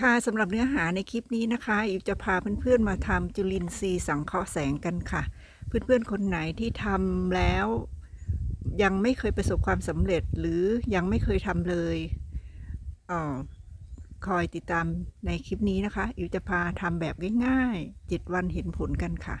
ค่ะสำหรับเนื้อหาในคลิปนี้นะคะอิวจะพาเพื่อนๆมาทำจุลินทรีย์สังเคราะห์แสงกันค่ะ เพื่อนๆคนไหนที่ทำแล้ว ยังไม่เคยประสบความสำเร็จหรือยังไม่เคยทำเลยเออคอยติดตามในคลิปนี้นะคะอิวจะพาทำแบบง่ายๆ7วันเห็นผลกันค่ะ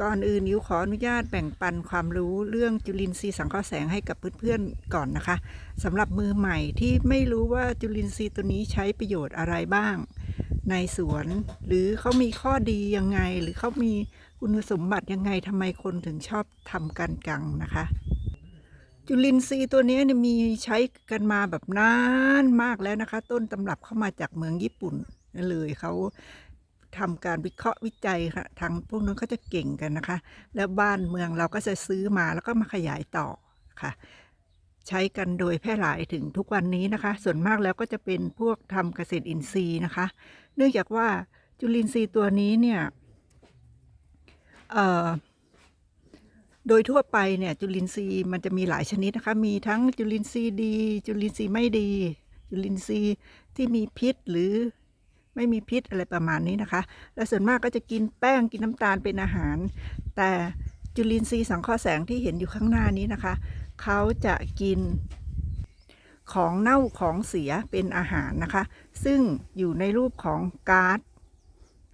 ก่อนอื่นอิวขออนุญาตแบ่งปันความรู้เรื่องจุลินทรีย์สังเคราะห์แสงให้กับเพื่อนๆก่อนนะคะสำหรับมือใหม่ที่ไม่รู้ว่าจุลินทรีย์ตัวนี้ใช้ประโยชน์อะไรบ้าง ในสวน หรือเขามีข้อดียังไง หรือเขามีคุณสมบัติยังไงทำไมคนถึงชอบทำกันกังนะคะ จุลินทรีย์ตัวนี้มีใช้กันมาแบบนานมากแล้วนะคะ ต้นตำรับเข้ามาจากเมืองญี่ปุ่นนั่นเลยเขา ทำการวิเคราะห์วิจัยค่ะทางพวกนั้นเขาจะเก่งกันนะคะ แล้วบ้านเมืองเราก็จะซื้อมาแล้วก็มาขยายต่อค่ะ ใช้กันโดยแพร่หลายถึงทุกวันนี้นะคะ ส่วนมากแล้วก็จะเป็นพวกทำเกษตรอินทรีย์นะคะ เนื่องจากว่าจุลินทรีย์ตัวนี้เนี่ยโดยทั่วไปเนี่ยจุลินทรีย์มันจะมีหลายชนิดนะคะ มีทั้งจุลินทรีย์ดี จุลินทรีย์ไม่ดี จุลินทรีย์ที่มีพิษหรือ ไม่มีพิษอะไรประมาณนี้นะคะ และส่วนมากก็จะกินแป้งกินน้ำตาลเป็นอาหาร แต่จุลินทรีย์สังเคราะห์แสงที่เห็นอยู่ข้างหน้านี้นะคะ เขาจะกินของเน่าของเสียเป็นอาหารนะคะ ซึ่งอยู่ในรูปของก๊าซ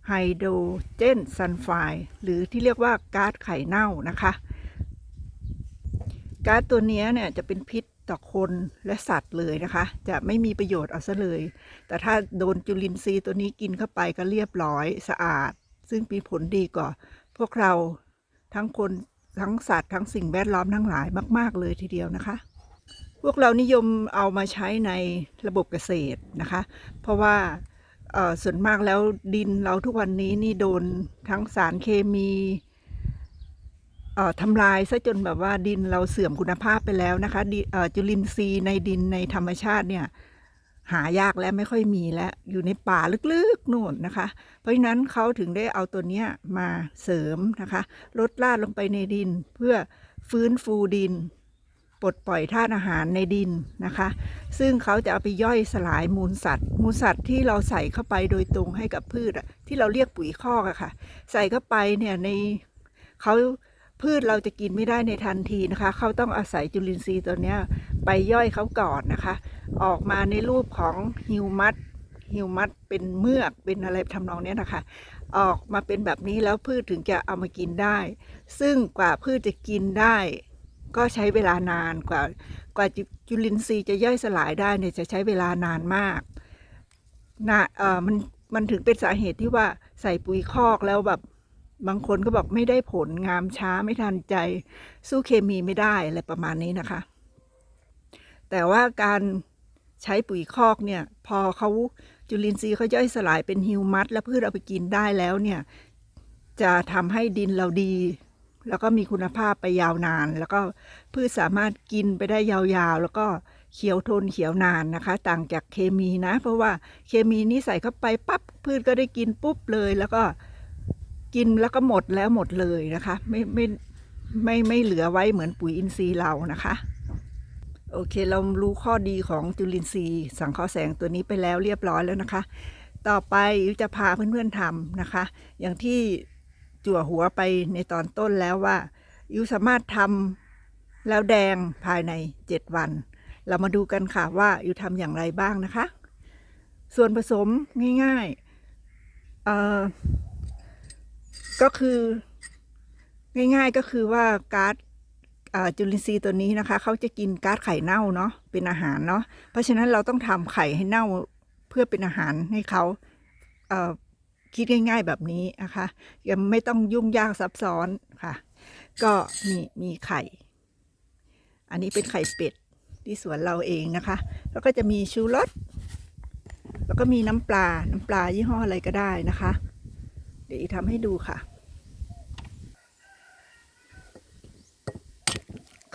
ไฮโดรเจนซัลไฟด์หรือที่เรียกว่าก๊าซไข่เน่านะคะ ก๊าซตัวนี้เนี่ยจะเป็นพิษ ต่อคนและสัตว์เลยนะคะ จะไม่มีประโยชน์เอาซะเลย แต่ถ้าโดนจุลินทรีย์ตัวนี้กินเข้าไปก็เรียบร้อยสะอาด ซึ่งมีผลดีกว่าพวกเราทั้งคนทั้งสัตว์ทั้งสิ่งแวดล้อมทั้งหลายมาก ๆ เลยทีเดียวนะคะ พวกเรานิยมเอามาใช้ในระบบเกษตรนะคะ เพราะว่าส่วนมากแล้วดินเราทุกวันนี้นี่โดนทั้งสารเคมี ทำลายซะจนแบบว่าดินเราเสื่อมคุณภาพไปแล้วนะคะดิเอ่อจุลินทรีย์ในดินในธรรมชาติเนี่ยหายากและไม่ค่อยมีแล้วอยู่ในป่าลึกๆนู่นนะคะ เพราะฉะนั้นเขาถึงได้เอาตัวเนี้ยมาเสริมนะคะลดลาดลงไปในดินเพื่อฟื้นฟูดิน ปลดปล่อยธาตุอาหารในดินนะคะ ซึ่งเขาจะเอาไปย่อยสลายมูลสัตว์ มูลสัตว์ที่เราใส่เข้าไปโดยตรงให้กับพืชที่เราเรียกปุ๋ยคอกอะค่ะ ใส่เข้าไปเนี่ยในเขา พืชเราจะกินไม่ได้ในทันทีนะคะ เขาต้องอาศัยจุลินทรีย์ตัวนี้ไปย่อยเขาก่อนนะคะ ออกมาในรูปของฮิวมัสฮิวมัสเป็นเมือกเป็นอะไรทำนองนี้นะคะ ออกมาเป็นแบบนี้แล้วพืชถึงจะเอามากินได้ ซึ่งกว่าพืชจะกินได้ ก็ใช้เวลานานกว่ากว่าจุลินทรีย์จะย่อยสลายได้เนี่ยจะใช้เวลานานมากนะเออมันมันถึงเป็นสาเหตุที่ว่าใส่ปุ๋ยคอกแล้วแบบ บางคนก็บอกไม่ได้ผลงามช้าไม่ทันใจ สู้เคมีไม่ได้อะไรประมาณนี้นะคะ แต่ว่าการใช้ปุ๋ยคอกเนี่ย พอเขาจุลินทรีย์เขาย่อยสลายเป็นฮิวมัสแล้วพืชเอาไปกินได้แล้วเนี่ย จะทำให้ดินเราดี แล้วก็มีคุณภาพไปยาวนาน แล้วก็พืชสามารถกินไปได้ยาวๆ แล้วก็เขียวทนเขียวนานนะคะ ต่างจากเคมีนะ เพราะว่าเคมีนี้ใส่เข้าไปปั๊บพืชก็ได้กินปุ๊บเลย แล้วก็ กินแล้วก็หมดแล้วหมดเลยนะคะ ไม่ไม่ไม่ไม่เหลือไว้เหมือนปุ๋ยอินทรีย์เรานะคะ โอเคเรารู้ข้อดีของจุลินทรีย์ สังเคราะห์แสงตัวนี้ไปแล้วเรียบร้อยแล้วนะคะ ต่อไปอิวจะพาเพื่อนๆทำนะคะ อย่างที่จั่วหัวไปในตอนต้นแล้วว่าอิวสามารถทำแล้วแดงภายใน 7 วัน เรามาดูกันค่ะว่าอิวทำอย่างไรบ้างนะคะ ส่วนผสมง่ายๆเอ่อ ก็คือ ง่ายๆก็คือว่าการ์ดจุลินทรีย์ตัวนี้นะคะเขาจะกินก๊าซไข่เน่าเนาะเป็นอาหารเนาะเพราะฉะนั้นเราต้องทำไข่ให้เน่าเพื่อเป็นอาหารให้เขาเคิดง่าย ๆแบบนี้นะคะยังไม่ต้องยุ่งยากซับซ้อนค่ะ ก็มีมีไข่ อันนี้เป็นไข่เป็ดที่สวนเราเองนะคะ แล้วก็จะมีชูรสแล้วก็มีน้ำปลา น้ำปลายี่ห้ออะไรก็ได้นะคะ เดี๋ยวอีทำให้ดูค่ะ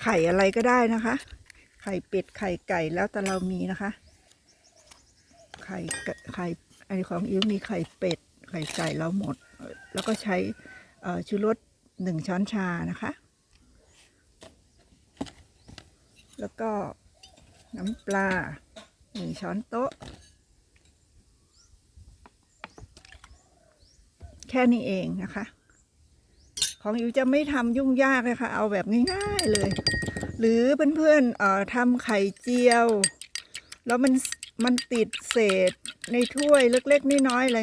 ไข่อะไรก็ได้นะคะ ไข่เป็ดไข่ไก่แล้วแต่เรามีนะคะ ไข่ไข่อันของอิ๋วมีไข่เป็ด ไข่ไก่เราหมด แล้วก็ใช้ชูรสหนึ่งช้อนชานะคะ แล้วก็น้ำปลาหนึ่งช้อนโต๊ะ แค่นี้เองนะคะ ของอิ๋วจะไม่ทำยุ่งยากเลยค่ะ เอาแบบง่ายๆเลย หรือเพื่อนๆเอ่อทำไข่เจียว แล้วมันมันติดเศษในถ้วยเล็กๆน้อยๆอะไร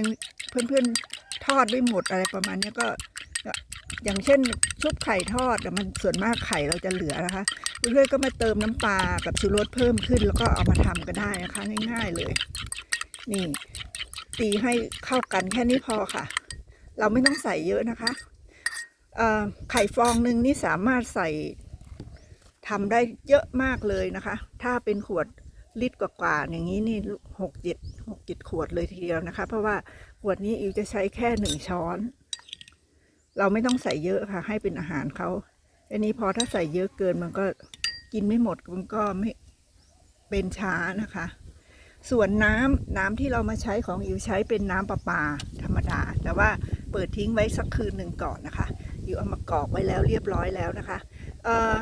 เพื่อนๆทอดไม่หมดอะไรประมาณนี้ก็ อย่างเช่นซุปไข่ทอดอะมันส่วนมากไข่เราจะเหลือนะคะเพื่อนๆก็มาเติมน้ำปลากับชูรสเพิ่มขึ้น แล้วก็เอามาทำก็ได้นะคะง่าย ๆเลย นี่ ตีให้เข้ากันแค่นี้พอค่ะ เราไม่ต้องใส่เยอะนะคะไข่ฟองหนึ่งนี่สามารถใส่ ทำได้เยอะมากเลยนะคะ ถ้าเป็นขวดลิตรกว่าๆอย่างนี้นี่หกเจ็ดหกเจ็ดขวดเลยทีเดียวนะคะ เพราะว่าขวดนี้อิวจะใช้แค่หนึ่งช้อน เราไม่ต้องใส่เยอะค่ะ ให้เป็นอาหารเขาอันนี้พอถ้าใส่เยอะเกินมันก็กินไม่หมดมันก็ไม่เป็นช้านะคะ ส่วนน้ำน้ำที่เรามาใช้ของอิวใช้เป็นน้ำประปาธรรมดา แต่ว่าเปิดทิ้งไว้สักคืนหนึ่งก่อนนะคะอิวเอามากรอกไว้แล้วเรียบร้อยแล้วนะคะ เอ่อ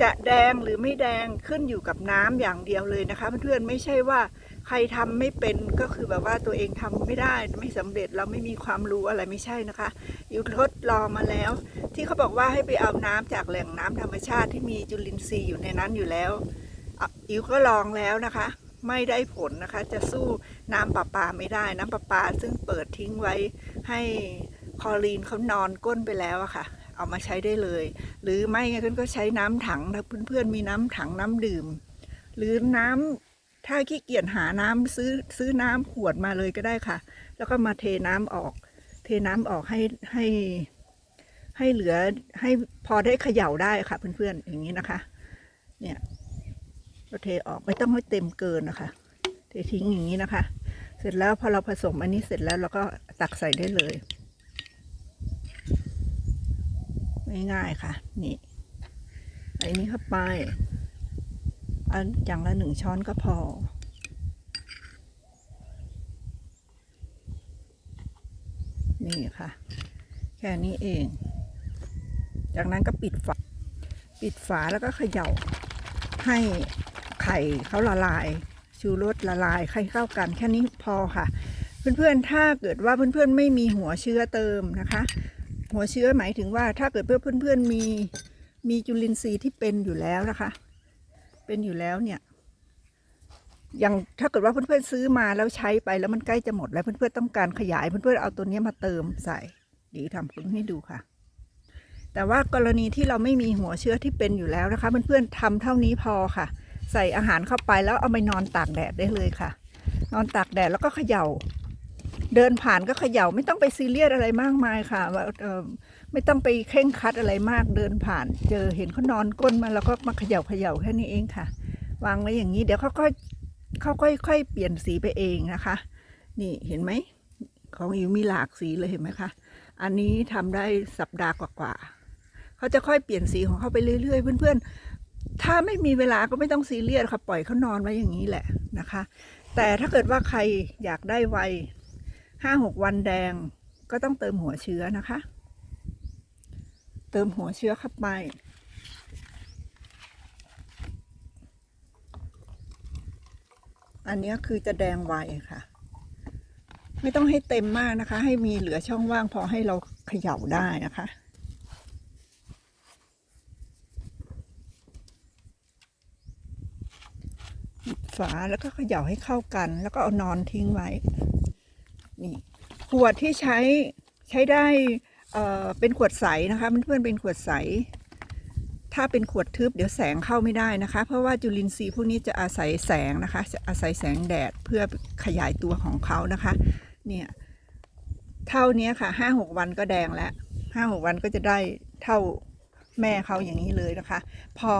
จะแดงหรือไม่แดงขึ้นอยู่กับน้ำอย่างเดียวเลยนะคะเพื่อนๆไม่ใช่ว่าใครทำไม่เป็นก็คือแบบว่าตัวเองทำไม่ได้ไม่สำเร็จเราไม่มีความรู้อะไรไม่ใช่นะคะอิวทดลองมาแล้ว ที่เขาบอกว่าให้ไปเอาน้ำจากแหล่งน้ำธรรมชาติที่มีจุลินทรีย์อยู่ในนั้นอยู่แล้วอะอิวก็ลองแล้วนะคะ ไม่ได้ผลนะคะ จะสู้น้ำประปาไม่ได้น้ำประปาซึ่งเปิดทิ้งไว้ให้คอรีนเขานอนก้นไปแล้วอะค่ะ เอามาใช้ได้เลย หรือไม่งั้นก็ใช้น้ำถังถ้าเพื่อนๆมีน้ำถังน้ำดื่ม หรือน้ำถ้าขี้เกียจหาน้ำซื้อซื้อน้ำขวดมาเลยก็ได้ค่ะ แล้วก็มาเทน้ำออก เทน้ำออกให้ให้ ให้เหลือให้พอได้เขย่าได้ค่ะ เพื่อนๆอย่างนี้นะคะ เนี่ยเราเทออกไม่ต้องให้เต็มเกินนะคะ เททิ้งอย่างนี้นะคะ เสร็จแล้วพอเราผสมอันนี้เสร็จแล้วเราก็ตักใส่ได้เลย ง่ายๆค่ะ นี่อันนี้เข้าไปอันอย่างละหนึ่งช้อนก็พอ นี่ค่ะ แค่นี้เอง จากนั้นก็ปิดฝา ปิดฝาแล้วก็เขย่า ให้ไข่เขาละลาย ชูรสละลายไข่เข้ากัน แค่นี้พอค่ะ เพื่อนๆ ถ้าเกิดว่าเพื่อนๆ ไม่มีหัวเชื้อเติมนะคะ หัวเชื้อหมายถึงว่าถ้าเกิดเพื่อนๆมีมีจุลินทรีย์ที่เป็นอยู่แล้วนะคะ เป็นอยู่แล้วเนี่ย อย่างถ้าเกิดว่าเพื่อนๆซื้อมาแล้วใช้ไปแล้วมันใกล้จะหมดแล้วเพื่อนๆต้องการขยายเพื่อนๆเอาตัวนี้มาเติมใส่ดีทำคุณให้ดูค่ะ แต่ว่ากรณีที่เราไม่มีหัวเชื้อที่เป็นอยู่แล้วนะคะ เพื่อนๆทำเท่านี้พอค่ะ ใส่อาหารเข้าไปแล้วเอาไปนอนตากแดดได้เลยค่ะ นอนตากแดดแล้วก็เขย่า เดินผ่านก็เขย่าไม่ต้องไปซีเรียสอะไรมากมายค่ะว่าไม่ต้องไปเคร่งคัดอะไรมากเดินผ่าน เจอเห็นเขานอนก้นมาแล้วก็มาเขย่าเขย่าแค่นี้เองค่ะ วางไว้อย่างนี้เดี๋ยวเขาค่อยเขาค่อยค่อยเปลี่ยนสีไปเองนะคะ นี่เห็นไหมของอิวมีหลากสีเลยเห็นไหมคะอันนี้ทำได้สัปดาห์กว่าๆเขาจะค่อยเปลี่ยนสีของเขาไปเรื่อย ๆ เพื่อนๆ ถ้าไม่มีเวลาก็ไม่ต้องซีเรียสค่ะปล่อยเขานอนไว้อย่างนี้แหละนะคะ แต่ถ้าเกิดว่าใครอยากได้ไว ห้าหกวันแดงก็ต้องเติมหัวเชื้อนะคะ เติมหัวเชื้อเข้าไป อันนี้คือจะแดงไวค่ะ ไม่ต้องให้เต็มมากนะคะ ให้มีเหลือช่องว่างพอให้เราเขย่าได้นะคะฝาแล้วก็เขย่าให้เข้ากัน แล้วก็เอานอนทิ้งไว้ นี่ขวดที่ใช้ใช้ได้เอ่อเป็นขวดใสนะคะเพื่อนๆเป็นขวดใส ถ้าเป็นขวดทึบเดี๋ยวแสงเข้าไม่ได้นะคะ เพราะว่าจุลินทรีย์พวกนี้จะอาศัยแสงนะคะ จะอาศัยแสงแดดเพื่อขยายตัวของเขานะคะ เนี่ยเท่านี้ค่ะห้าหกวันก็แดงแล้วห้าหกวันก็จะได้เท่าแม่เขาอย่างนี้เลยนะคะ พอ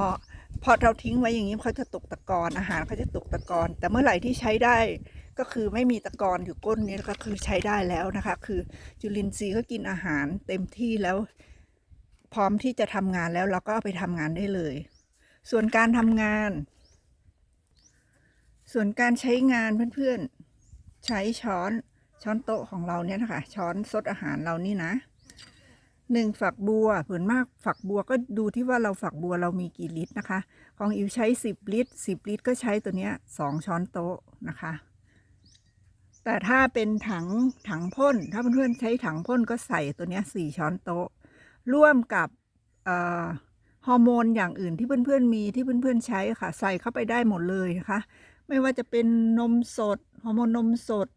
พอเราทิ้งไว้อย่างนี้เขาจะตกตะกอนอาหารเขาจะตกตะกอนแต่เมื่อไหร่ที่ใช้ได้ก็คือไม่มีตะกอนอยู่ก้นนี้ก็คือใช้ได้แล้วนะคะ คือจุลินทรีย์ก็กินอาหารเต็มที่แล้ว พร้อมที่จะทำงานแล้วเราก็เอาไปทำงานได้เลย ส่วนการทำงาน ส่วนการใช้งานเพื่อนๆ ใช้ช้อนช้อนโต๊ะของเราเนี่ยนะคะช้อนซดอาหารเรานี่นะ หนึ่งฝักบัวผืนมากฝักบัวก็ดูที่ว่าเราฝักบัวเรามีกี่ลิตรนะคะ ของอิวใช้สิบลิตรสิบลิตร ก็ใช้ตัวเนี้ยสองช้อนโต๊ะนะคะ แต่ถ้าเป็นถังถังพ่น ถ้าเพื่อนๆใช้ถังพ่นก็ใส่ตัวเนี้ยสี่ช้อนโต๊ะ ร่วมกับฮอร์โมนอย่างอื่นที่เพื่อนๆมีที่เพื่อนๆใช้ค่ะ ใส่เข้าไปได้หมดเลยนะคะ ไม่ว่าจะเป็นนมสดฮอร์โมนนมสด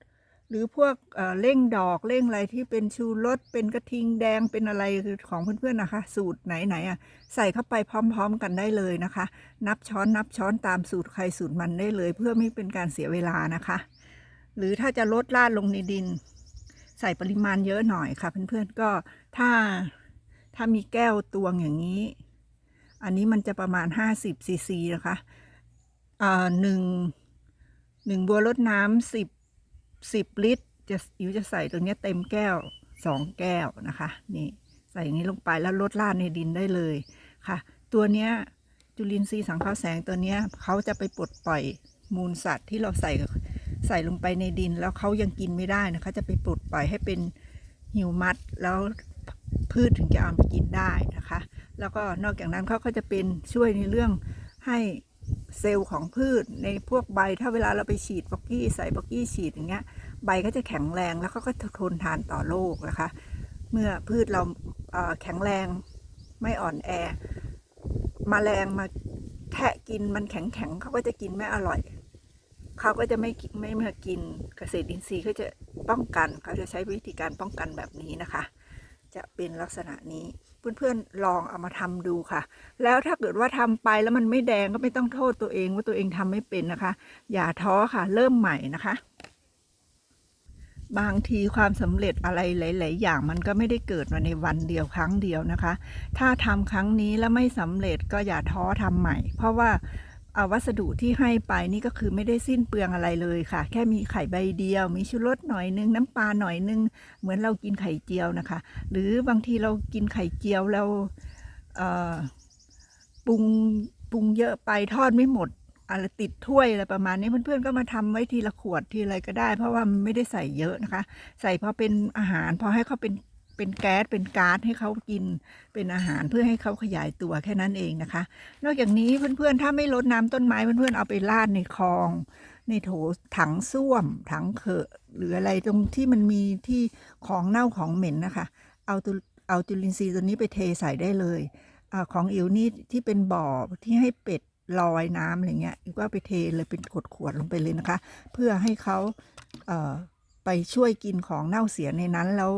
หรือพวกเร่งดอกเร่งอะไรที่เป็นชูรสเป็นกระทิงแดงเป็นอะไรคือของเพื่อนๆนะคะ สูตรไหนๆอะใส่เข้าไปพร้อม ๆ กันได้เลยนะคะ นับช้อนนับช้อนตามสูตรใครสูตรมันได้เลย เพื่อไม่เป็นการเสียเวลานะคะ หรือถ้าจะลดราดลงในดิน ใส่ปริมาณเยอะหน่อยค่ะ เพื่อนๆก็ถ้าถ้ามีแก้วตวงอย่างนี้ อันนี้มันจะประมาณ 50ซีซีนะคะอ่าหนึ่งหนึ่งบัวรดน้ำสิบ สิบลิตร จะอิวจะใส่ตรงนี้เต็มแก้วสองแก้วนะคะ นี่ใส่อย่างนี้ลงไปแล้วลดราดในดินได้เลยค่ะ ตัวเนี้ยจุลินทรีย์สังเคราะห์แสงตัวเนี้ยเขาจะไปปลดปล่อยมูลสัตว์ที่เราใส่ใส่ลงไปในดินแล้วเขายังกินไม่ได้นะคะ จะไปปลดปล่อยให้เป็นหิวมัดแล้วพืชถึงจะเอาไปกินได้นะคะ แล้วก็นอกจากนั้นเขาก็จะเป็นช่วยในเรื่องให้ เซลล์ของพืชในพวกใบถ้าเวลาเราไปฉีดบ็อกกี้ใส่บ็อกกี้ฉีดอย่างเงี้ย ใบก็จะแข็งแรงแล้วก็ก็ทนทานต่อโรคนะคะ เมื่อพืชเราเอ่อแข็งแรงไม่อ่อนแอมแมลงมาแทะกินมันแข็งแข็งเขาก็จะกินไม่อร่อย เขาก็จะไม่ไม่มากินเกษตรอินทรีย์เขาจะป้องกัน เขาจะใช้วิธีการป้องกันแบบนี้นะคะ จะเป็นลักษณะนี้ เพื่อนๆลองเอามาทำดูค่ะ แล้วถ้าเกิดว่าทำไปแล้วมันไม่แดงก็ไม่ต้องโทษตัวเองว่าตัวเองทำไม่เป็นนะคะ อย่าท้อค่ะ เริ่มใหม่นะคะ บางทีความสำเร็จอะไรหลาย ๆ อย่างมันก็ไม่ได้เกิดมาในวันเดียวครั้งเดียวนะคะ ถ้าทำครั้งนี้แล้วไม่สำเร็จก็อย่าท้อทำใหม่ เพราะว่าเอา วัสดุที่ให้ไปนี่ก็คือไม่ได้สิ้นเปลืองอะไรเลยค่ะ แค่มีไข่ใบเดียว มีชูรสหน่อยนึงน้ำปลาหน่อยนึง เหมือนเรากินไข่เจียวนะคะ หรือบางทีเรากินไข่เจียวแล้วเอ่อปรุงปรุงเยอะไปทอดไม่หมดอะไรติดถ้วยอะไรประมาณนี้เพื่อนๆก็มาทำไว้ทีละขวดทีอะไรก็ได้ เพราะว่าไม่ได้ใส่เยอะนะคะ ใส่พอเป็นอาหารพอให้เขาเป็น เป็นแก๊สเป็นก๊าซให้เขากินเป็นอาหารเพื่อให้เขาขยายตัวแค่นั้นเองนะคะ นอกจากนี้เพื่อนๆถ้าไม่ลดน้ำต้นไม้เพื่อนๆเอาไปราดในคลอง ในโถถังส้วม ถังเขอะหรืออะไรตรงที่มันมีที่ของเน่าของเหม็นนะคะเอาตุเอาจุลินทรีย์ตัวนี้ไปเทใส่ได้เลยอของอิ๋วนี่ที่เป็นบ่อที่ให้เป็ดลอยน้ำอะไรเงี้ยอิ๋วก็ไปเทเลยเป็นขวดๆลงไปเลยนะคะ เพื่อให้เขาเไปช่วยกินของเน่าเสียในนั้นแล้ว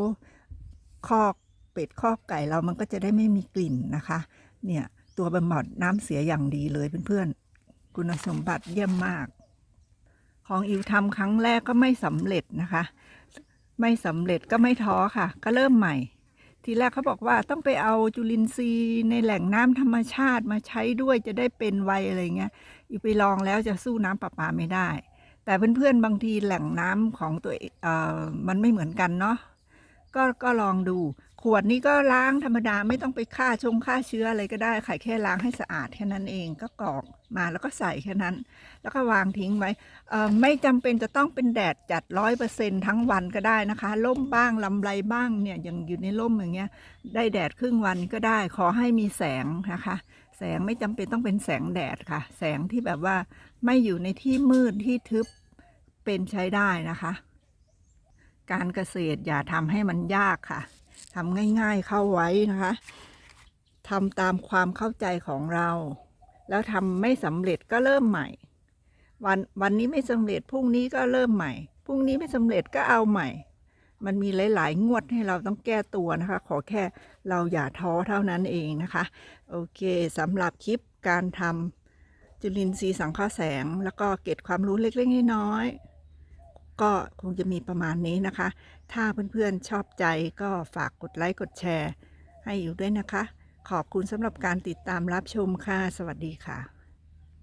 คอกเป็ดคอกไก่เรามันก็จะได้ไม่มีกลิ่นนะคะ เนี่ยตัวบำบัดน้ำเสียอย่างดีเลยเพื่อนๆ คุณสมบัติเยี่ยมมาก ของอิวทำครั้งแรกก็ไม่สำเร็จนะคะ ไม่สำเร็จก็ไม่ท้อค่ะ ก็เริ่มใหม่ ทีแรกเขาบอกว่าต้องไปเอาจุลินทรีย์ในแหล่งน้ำธรรมชาติมาใช้ด้วยจะได้เป็นไวอะไรเงี้ยอิวไปลองแล้วจะสู้น้ำประปาไม่ได้ แต่เพื่อนๆบางทีแหล่งน้ำของตัวเอ่อมันไม่เหมือนกันเนาะ ก็ก็ลองดู ขวดนี้ก็ล้างธรรมดาไม่ต้องไปฆ่าชงฆ่าเชื้ออะไรก็ได้ค่ะแค่ล้างให้สะอาดแค่นั้นเองก็กรอกมาแล้วก็ใส่แค่นั้น แล้วก็วางทิ้งไว้อ่อไม่จำเป็นจะต้องเป็นแดดจัดร้อยเปอร์เซ็นทั้งวันก็ได้นะคะร่มบ้างลำไรบ้างเนี่ยอย่างอยู่ในร่มอย่างเงี้ย ได้แดดครึ่งวันก็ได้ ขอให้มีแสงนะคะ แสงไม่จำเป็นต้องเป็นแสงแดดค่ะ แสงที่แบบว่าไม่อยู่ในที่มืดที่ทึบเป็นใช้ได้นะคะ การเกษตรอย่าทำให้มันยากค่ะทำง่าย ๆเข้าไว้นะคะทำตามความเข้าใจของเรา แล้วทำไม่สำเร็จก็เริ่มใหม่ วันวันนี้ไม่สำเร็จพรุ่งนี้ก็เริ่มใหม่พรุ่งนี้ไม่สำเร็จก็เอาใหม่ มันมีหลาย ๆ งวดให้เราต้องแก้ตัวนะคะ ขอแค่เราอย่าท้อเท่านั้นเองนะคะ โอเคสำหรับคลิปการทำจุลินทรีย์สังเคราะห์แสง แล้วก็เก็บความรู้เล็ก ๆ น้อยๆ ก็คงจะมีประมาณนี้นะคะ ถ้าเพื่อนๆชอบใจก็ฝากกดไลค์กดแชร์ ให้อยู่ด้วยนะคะ ขอบคุณสำหรับการติดตามรับชมค่ะ สวัสดีค่ะ